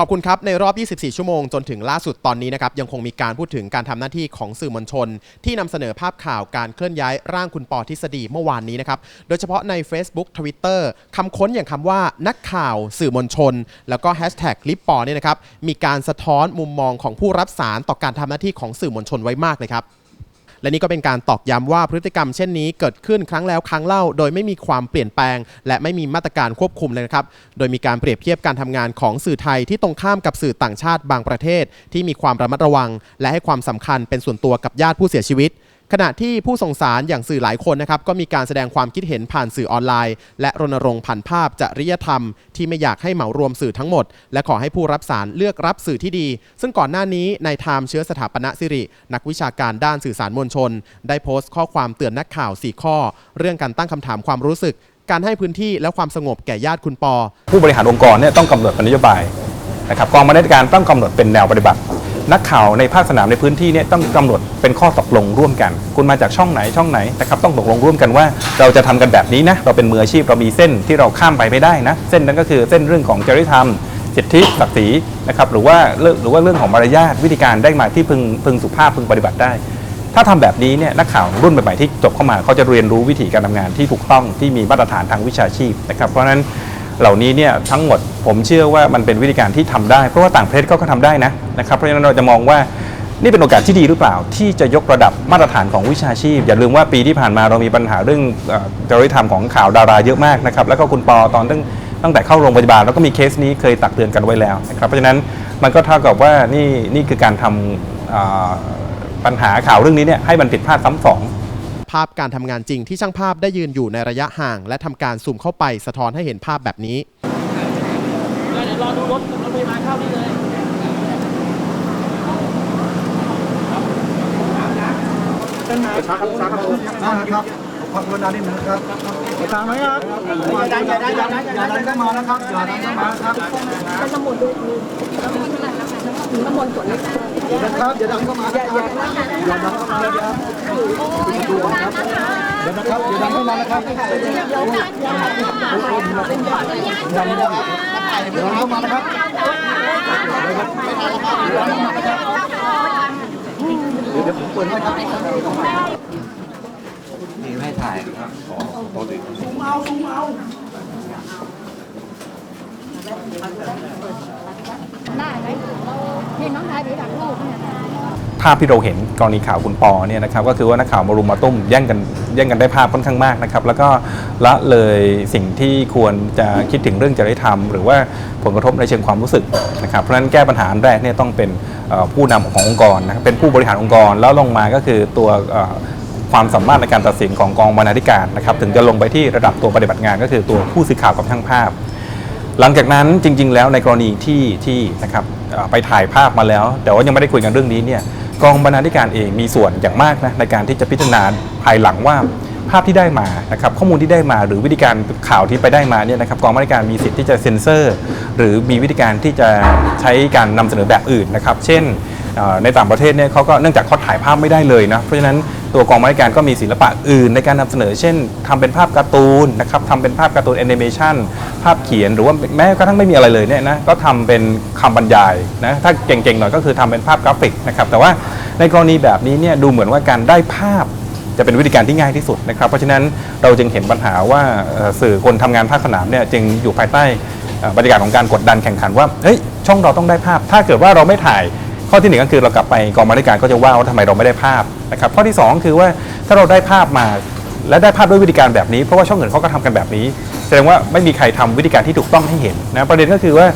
ขอบคุณครับ ในรอบ 24 ชั่วโมงจนถึงล่าสุดตอนนี้นะครับ ยังคงมีการพูดถึงการทำหน้าที่ของสื่อมวลชน ที่นำเสนอภาพข่าวการเคลื่อนย้ายร่างคุณปอทฤษฎีเมื่อวานนี้นะครับ โดยเฉพาะใน Facebook Twitter คำค้นอย่างคำว่านักข่าวสื่อมวลชน แล้วก็แฮชแท็กลิปปอเนี่ยนะครับมีการสะท้อนมุมมองของผู้รับสารต่อการทำหน้าที่ของสื่อมวลชนไว้มากเลยครับ และนี่ก็เป็นการตอกย้ำว่าพฤติกรรมเช่นนี้เกิดขึ้นครั้งแล้วครั้งเล่า โดยไม่มีความเปลี่ยนแปลง และไม่มีมาตรการควบคุมเลยนะครับ โดยมีการเปรียบเทียบการทำงานของสื่อไทยที่ตรงข้ามกับสื่อต่างชาติบางประเทศ ที่มีความระมัดระวัง และให้ความสำคัญเป็นส่วนตัวกับญาติผู้เสียชีวิต ขณะที่ผู้ส่งสารอย่างสื่อหลายคนนะครับก็มีการแสดงความคิดเห็นผ่านสื่อออนไลน์ และรณรงค์ผ่านภาพจริยธรรม ที่ไม่อยากให้เหมารวมสื่อทั้งหมด และขอให้ผู้รับสารเลือกรับสื่อที่ดี ซึ่งก่อนหน้านี้ในไทม์เชื้อสถาปนสิริ นักวิชาการด้านสื่อสารมวลชน ได้โพสต์ข้อความเตือนนักข่าว 4 ข้อ เรื่องการตั้งคำถามความรู้สึก การให้พื้นที่และความสงบแก่ญาติคุณปอ ผู้บริหารองค์กรเนี่ยต้องกำหนดนโยบายนะครับกองบรรณาธิการต้องกำหนดเป็นแนวปฏิบัติ นักข่าวในภาคสนามในพื้นที่เนี่ยต้องกำหนดเป็นข้อตกลงร่วมกัน คุณมาจากช่องไหนช่องไหนนะครับต้องตกลงร่วมกันว่า เราจะทำกันแบบนี้นะเราเป็นมืออาชีพเรามีเส้นที่เราข้ามไปไม่ได้นะ เส้นนั้นก็คือเส้นเรื่องของจริยธรรมสิทธิศักดิ์ศรีนะครับหรือว่าเรื่องหรือว่าเรื่องของมารยาทวิธีการได้มาที่พึงพึงสุภาพพึงปฏิบัติได้ ถ้าทำแบบนี้เนี่ยนักข่าวรุ่นใหม่ๆที่จบเข้ามาเขาจะเรียนรู้วิธีการทำงานที่ถูกต้องที่มีมาตรฐานทางวิชาชีพนะครับเพราะฉะนั้น เหล่านี้เนี่ยทั้งหมดผมเชื่อว่ามันเป็นวิธีการที่ทำได้ เพราะว่าต่างประเทศก็ทำได้นะนะครับเพราะฉะนั้นเราจะมองว่านี่เป็นโอกาสที่ดีหรือเปล่า ที่จะยกระดับมาตรฐานของวิชาชีพ อย่าลืมว่าปีที่ผ่านมาเรามีปัญหาเรื่องจริยธรรมของข่าวดาราเยอะมากนะครับแล้วก็คุณปอตอนตั้งตั้งแต่เข้าโรงพยาบาลแล้วก็มีเคสนี้เคยตักเตือนกันไว้แล้วนะครับเพราะฉะนั้นมันก็เท่ากับว่านี่นี่คือการทำอ่าปัญหาข่าวเรื่องนี้เนี่ยให้มันผิดพลาดซ้ำสอง ภาพการทำงานจริงที่ช่างภาพได้ยืนอยู่ในระยะห่าง และทำการซูมเข้าไปสะท้อนให้เห็นภาพแบบนี้เดี๋ยวรอดูรถรถพยาบาลเข้านี่เลยช้าครับช้าครับ ช้าครับขอบคุณนานิดนึงครับตามไหมครับอย่าดันอย่าดันอย่าดันอย่าดันเข้ามานะครับอย่าดันเข้ามาครับสมุดดูมีแล้วมีเท่าไหร่แล้วค่ะมีข้างบนส่วนนี้นะครับอย่าดันเข้ามานะครับอย่าดันเข้ามานะครับดูครับเดี๋ยวนะครับอย่าดันเข้ามาอย่าดันะครับอย่าดันเข้ามานะครับเดี๋ยวผมเปิดให้ครับ ได้ไหมให้น้องชายถือดักลูกเนี่ยภาพที่เราเห็นกรณีข่าวคุณปอเนี่ยนะครับก็คือว่านักข่าวมารุมมาตุ้มแย่งกันแย่งกันได้ภาพค่อนข้างมากนะครับแล้วก็ละเลยสิ่งที่ควรจะคิดถึงเรื่องจริยธรรม หรือว่าผลกระทบในเชิงความรู้สึกนะครับเพราะฉะนั้นแก้ปัญหาแรกเนี่ยต้องเป็นผู้นำขององค์กรนะครับเป็นผู้บริหารองค์กรแล้วลงมาก็คือตัว ความสามารถในการตัดสินของกองบรรณาธิการนะครับถึงจะลงไปที่ระดับตัวปฏิบัติงานก็คือตัวผู้สื่อข่าวกับช่างภาพ หลังจากนั้นจริง ๆ แล้วในกรณีที่ที่นะครับไปถ่ายภาพมาแล้ว แต่ว่ายังไม่ได้คุยกันเรื่องนี้เนี่ยกองบรรณาธิการเองมีส่วนอย่างมากนะในการที่จะพิจารณาภายหลังว่าภาพที่ได้มานะครับข้อมูลที่ได้มาหรือวิธีการข่าวที่ไปได้มาเนี่ยนะครับกองบรรณาธิการมีสิทธิ์ที่จะเซ็นเซอร์ หรือมีวิธีการที่จะใช้การนำเสนอแบบอื่นนะครับ เช่นในต่างประเทศเนี่ยเขาก็เนื่องจากเขาถ่ายภาพไม่ได้เลยนะเพราะฉะนั้น ตัวกองบริการก็มีศิลปะอื่นในการนำเสนอ เช่นทำเป็นภาพการ์ตูนนะครับทำเป็นภาพการ์ตูนแอนิเมชันภาพเขียนหรือว่าแม้กระทั่งไม่มีอะไรเลยเนี่ยนะก็ทำเป็นคำบรรยายนะถ้าเก่งๆหน่อยก็คือทำเป็นภาพกราฟิกนะครับแต่ว่าในกรณีแบบนี้เนี่ยดูเหมือนว่าการได้ภาพจะเป็นวิธีการที่ง่ายที่สุดนะครับ เพราะฉะนั้นเราจึงเห็นปัญหาว่าสื่อคนทำงานภาคสนามเนี่ยจึงอยู่ภายใต้บรรยากาศของการกดดันแข่งขันว่าเฮ้ยช่องเราต้องได้ภาพ ถ้าเกิดว่าเราไม่ถ่าย ข้อที่หนึ่งก็คือเรากลับไปกองบรรณาธิการก็จะว่าว่าทำไมเราไม่ได้ภาพนะครับข้อที่สองคือว่าถ้าเราได้ภาพมาและได้ภาพด้วยวิธีการแบบนี้เพราะว่าช่องอื่นเขาก็ทำกันแบบนี้ แสดงว่าไม่มีใครทำวิธีการที่ถูกต้องให้เห็นนะประเด็นก็คือว่า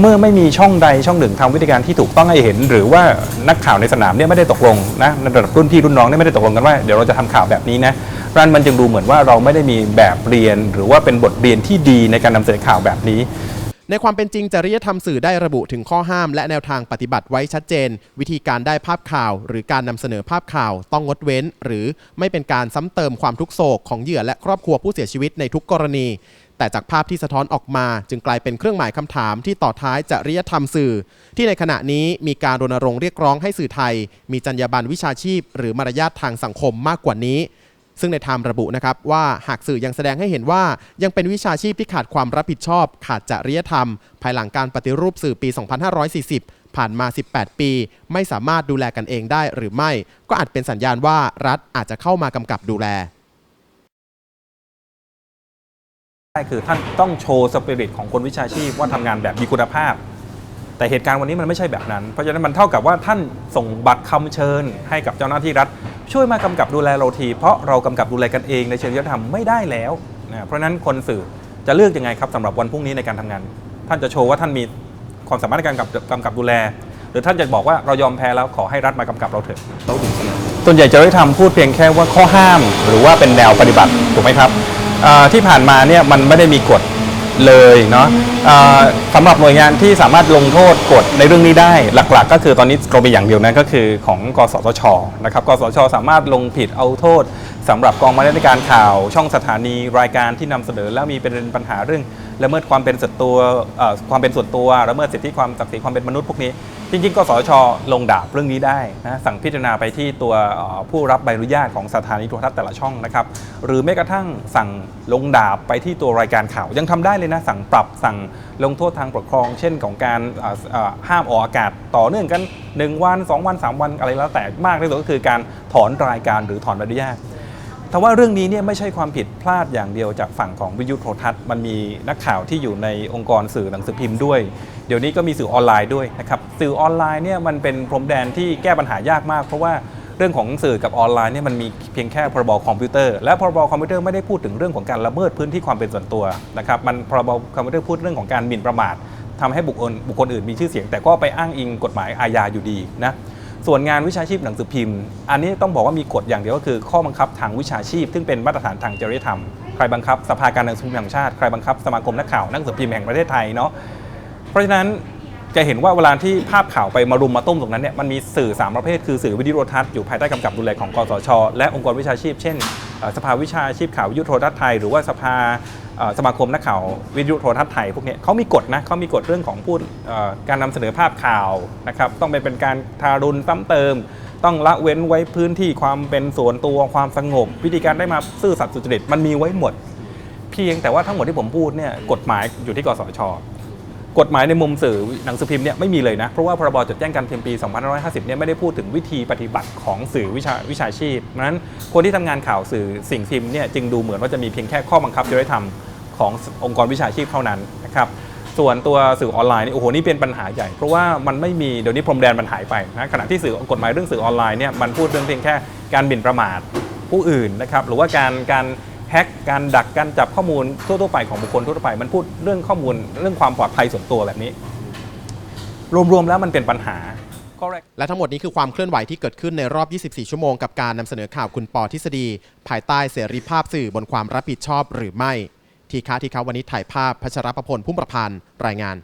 เมื่อไม่มีช่องใดช่องหนึ่งทำวิธีการที่ถูกต้องให้เห็น หรือว่านักข่าวในสนามเนี่ยไม่ได้ตกลงนะในระดับรุ่นพี่รุ่นน้องเนี่ยไม่ได้ตกลงกันว่าเดี๋ยวเราจะทำข่าวแบบนี้นะรันมันจึงดูเหมือนว่าเราไม่ได้มีแบบเรียน หรือว่าเป็นบทเรียนที่ดีในการนำเสนอข่าวแบบนี้ ในความเป็นจริงจริยธรรมสื่อได้ระบุถึงข้อห้าม และแนวทางปฏิบัติไว้ชัดเจน วิธีการได้ภาพข่าว หรือการนำเสนอภาพข่าว ต้องงดเว้น หรือไม่เป็นการซ้ำเติมความทุกโศกของเหยื่อและครอบครัวผู้เสียชีวิตในทุกกรณี แต่จากภาพที่สะท้อนออกมา จึงกลายเป็นเครื่องหมายคำถามที่ต่อท้ายจริยธรรมสื่อ ที่ในขณะนี้มีการรณรงค์เรียกร้องให้สื่อไทย มีจรรยาบรรณวิชาชีพ หรือมารยาททางสังคมมากกว่านี้ ซึ่งในไทม์ระบุนะครับว่าหากสื่อยังแสดงให้เห็นว่า ยังเป็นวิชาชีพที่ขาดความรับผิดชอบ ขาดจริยธรรม ภายหลังการปฏิรูปสื่อปี 2540 ผ่านมา 18 ปี ไม่สามารถดูแลกันเองได้หรือไม่ ก็อาจเป็นสัญญาณว่ารัฐอาจจะเข้ามากำกับดูแลได้คือท่านต้องโชว์สปิริตของคนวิชาชีพว่าทำงานแบบมีคุณภาพ แต่เหตุการณ์วันนี้มันไม่ใช่แบบนั้น เพราะฉะนั้นมันเท่ากับว่าท่านส่งบัตรคำเชิญ ให้กับเจ้าหน้าที่รัฐ ช่วยมากำกับดูแลเราที เพราะเรากำกับดูแลกันเองในเชิงจริธรรมไม่ได้แล้วนะเพราะฉะนั้นคนสื่อจะเลือกยังไงครับสำหรับวันพรุ่งนี้ในการทำงาน ท่านจะโชว์ว่าท่านมีความสามารถในการกำกับกำกับดูแล หรือท่านจะบอกว่าเรายอมแพ้แล้วขอให้รัฐมากำกับเราเถอะส่วนใหญ่จะได้ทำพูดเพียงแค่ว่าข้อห้าม หรือว่าเป็นแนวปฏิบัติถูกไหมครับที่ผ่านมาเนี่ยมันไม่ได้มีกฎ เลยเนาะสำหรับหน่วยงานที่สามารถลงโทษกฎในเรื่องนี้ได้หลักๆ ก็คือตอนนี้เรามีอย่างเดียวนะก็คือของกสทชนะครับกสทช สามารถลงผิดเอาโทษ สำหรับกองบรรณาธิการข่าวช่องสถานีรายการที่นำเสนอ แล้วมีเป็นปัญหาเรื่องละเมิดความเป็นส่วนตัวความเป็นส่วนตัวละเมิดสิทธิความศักดิ์ศรีความเป็นมนุษย์พวกนี้ จริงๆกสชลงดาบเรื่องนี้ได้นะสั่งพิจารณาไปที่ตัวผู้รับใบอนุญาตของสถานีโทรทัศน์แต่ละช่องนะครับหรือแม้กระทั่งสั่งลงดาบไปที่ตัวรายการข่าว ยังทำได้เลยนะสั่งปรับสั่งลงโทษทางปกครอง เช่นของการห้ามออกอากาศต่อเนื่องกัน 1 วัน 2 วัน 3 วันอะไรแล้วแต่มากที่สุดก็คือการถอนรายการหรือถอนใบอนุญาต แต่ว่าเรื่องนี้เนี่ยไม่ใช่ความผิดพลาดอย่างเดียวจากฝั่งของวิทยุโทรทัศน์ มันมีนักข่าวที่อยู่ในองค์กรสื่อหนังสือพิมพ์ด้วย เดี๋ยวนี้ก็มีสื่อออนไลน์ด้วยนะครับ สื่อออนไลน์เนี่ยมันเป็นพรมแดนที่แก้ปัญหายากมาก เพราะว่าเรื่องของสื่อกับออนไลน์เนี่ยมันมีเพียงแค่พรบคอมพิวเตอร์ และพรบคอมพิวเตอร์ไม่ได้พูดถึงเรื่องของการละเมิดพื้นที่ความเป็นส่วนตัวนะครับ มันพรบคอมพิวเตอร์พูดเรื่องของการหมิ่นประมาททำให้บุคคลบุคคลอื่นมีชื่อเสียง แต่ก็ไปอ้างอิงกฎหมายอาญาอยู่ดีนะ ส่วนงานวิชาชีพหนังสือพิมพ์ อันนี้ต้องบอกว่ามีกฎอย่างเดียวก็คือ ข้อบังคับทางวิชาชีพ ซึ่งเป็นมาตรฐานทางจริยธรรม ใครบังคับสภาการหนังสือพิมพ์แห่งชาติ ใครบังคับสมาคมนักข่าวหนังสือพิมพ์แห่งประเทศไทยเนาะ เพราะฉะนั้นจะเห็นว่าเวลาที่ภาพข่าวไปมารุมมาตุ้มตรงนั้นเนี่ยมันมีสื่อ 3 ประเภท คือสื่อวิทยุโทรทัศน์อยู่ภายใต้กำกับดูแลของกสช และองค์กรวิชาชีพเช่น สภาวิชาชีพข่าววิทยุโทรทัศน์ไทย หรือว่าสภาสมาคมนักข่าววิทยุโทรทัศน์ไทยพวกนี้เขามีกฎนะเขามีกฎเรื่องของพูดการนำเสนอภาพข่าวนะครับต้องไม่เป็นการทารุณซ้ำเติม ต้องละเว้นไว้พื้นที่ความเป็นส่วนตัวความสงบ วิธีการได้มาซื่อสัตย์สุจริตมันมีไว้หมด เพียงแต่ว่าทั้งหมดที่ผมพูดเนี่ยกฎหมายอยู่ที่กสช กฎหมายในมุมสื่อหนังสือพิมพ์เนี่ยไม่มีเลยนะ เพราะว่าพรบจดแจ้งการพิมพ์ปี 2550 เนี่ยไม่ได้พูดถึงวิธีปฏิบัติของสื่อวิชาวิชาชีพเพราะนั้นคนที่ทำงานข่าวสื่อสิ่งพิมพ์เนี่ยจึงดูเหมือนว่าจะมีเพียงแค่ข้อบังคับจริยธรรมขององค์กรวิชาชีพเท่านั้นนะครับส่วนตัวสื่อออนไลน์นี่โอ้โหนี่เป็นปัญหาใหญ่ เพราะว่ามันไม่มีเดี๋ยวนี้พรมแดนมันหายไปนะขณะที่สื่อกฎหมายเรื่องสื่อออนไลน์เนี่ยมันพูดเรื่องเพียงแค่การหมิ่นประมาทผู้อื่นนะครับหรือว่าการการ แฮ็กการดักการจับข้อมูลทั่วๆไปของบุคคลทั่วๆไป มันพูดเรื่องข้อมูลเรื่องความปลอดภัยส่วนตัวแบบนี้ รวมๆแล้วมันเป็นปัญหาแรกและทั้งหมดนี้คือความเคลื่อนไหวที่เกิดขึ้นในรอบ 24 ชั่วโมงกับการนำเสนอข่าวคุณปอทฤษฎี ภายใต้เสรีภาพสื่อบนความรับผิดชอบหรือไม่ ทีค้าทีค้าวันนี้ถ่ายภาพพัชรประพลพุ่มประพันธ์รายงาน